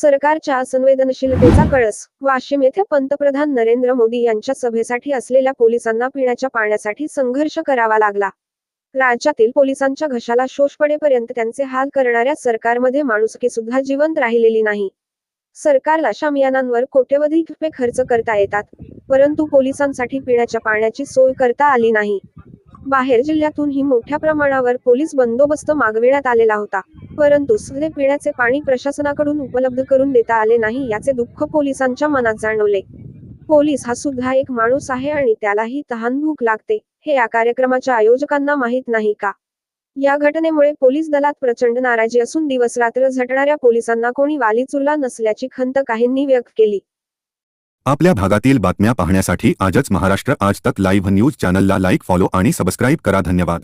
सरकारच्या असंवेदनशीलतेचा कळस. वाशिम येथे पंतप्रधान नरेंद्र मोदी यांच्या सभेसाठी असलेल्या पोलिसांना पिण्याच्या पाण्यासाठी संघर्ष करावा लागला. राज्यातील पोलिसांच्या घशाला शोष पडेपर्यंत त्यांचे हाल करणाऱ्या सरकारमध्ये माणुसकी सुद्धा जिवंत राहिलेली नाही. सरकारला शामियानांवर कोट्यवधी रुपये खर्च करता येतात परंतु पोलिसांसाठी पिण्याच्या पाण्याची सोय करता आली नाही. बाहेर जिल्ह्यातूनही मोठ्या प्रमाणावर पोलीस बंदोबस्त मागविण्यात आलेला होता. परंतु सुले पिण्याचे पाणी प्रशासनाकडून उपलब्ध करून देता आले नाही याचे दुःख पोलिसांच्या मनात जाणवले. पोलीस हा सुद्धा एक माणूस आहे आणि त्यालाही तहान भूक लागते हे या कार्यक्रमाच्या आयोजकांना माहीत नाही का? या घटनेमुळे पोलीस दलात प्रचंड नाराजी असून दिवस रात्र झटणाऱ्या पोलिसांना कोणी वालीचुरला नसल्याची खंत काहींनी व्यक्त केली. आपल्या भागातील बातम्या पाहण्यासाठी आजच महाराष्ट्र आज तक लाईव्ह न्यूज चॅनलला लाईक फॉलो आणि सबस्क्राईब करा. धन्यवाद.